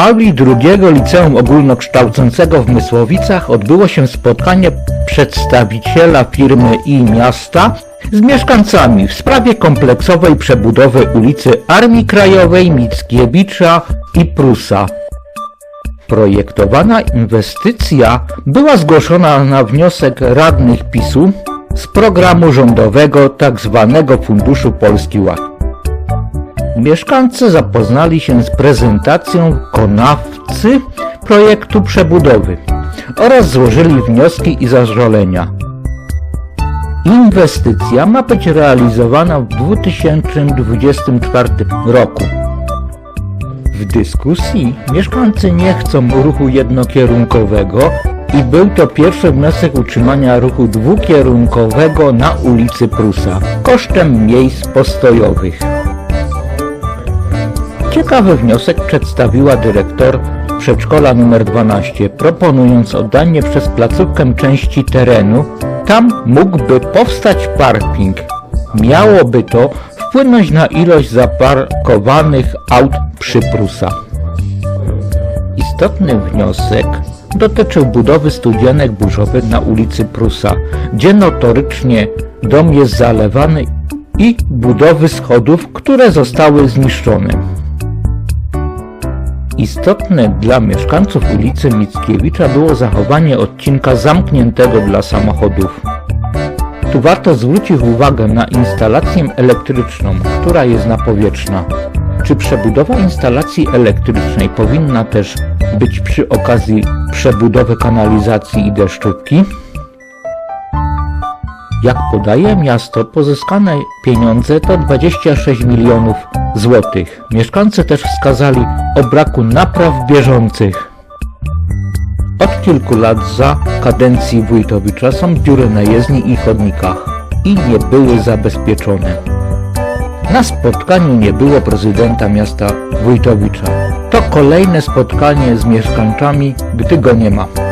auli drugiego liceum ogólnokształcącego w Mysłowicach odbyło się spotkanie przedstawiciela firmy i miasta z mieszkańcami w sprawie kompleksowej przebudowy ulicy Armii Krajowej, Mickiewicza i Prusa. Projektowana inwestycja była zgłoszona na wniosek radnych PiSu z programu rządowego tzw. Funduszu Polski Ład. Mieszkańcy zapoznali się z prezentacją wykonawcy projektu przebudowy oraz złożyli wnioski i zażalenia. Inwestycja ma być realizowana w 2024 roku. W dyskusji mieszkańcy nie chcą ruchu jednokierunkowego i był to pierwszy wniosek utrzymania ruchu dwukierunkowego na ulicy Prusa kosztem miejsc postojowych. Ciekawy wniosek przedstawiła dyrektor przedszkola nr 12, proponując oddanie przez placówkę części terenu. Tam mógłby powstać parking. Miałoby to wpłynąć na ilość zaparkowanych aut przy Prusa. Istotny wniosek dotyczył budowy studianek burzowych na ulicy Prusa, gdzie notorycznie dom jest zalewany i budowy schodów, które zostały zniszczone. Istotne dla mieszkańców ulicy Mickiewicza było zachowanie odcinka zamkniętego dla samochodów. Tu warto zwrócić uwagę na instalację elektryczną, która jest napowietrzna. Czy przebudowa instalacji elektrycznej powinna też być przy okazji przebudowy kanalizacji i deszczówki? Jak podaje miasto, pozyskane pieniądze to 26 milionów złotych. Mieszkańcy też wskazali o braku napraw bieżących. Od kilku lat za kadencji Wójtowicza są dziury na jezdni i chodnikach i nie były zabezpieczone. Na spotkaniu nie było prezydenta miasta Wójtowicza. To kolejne spotkanie z mieszkańcami, gdy go nie ma.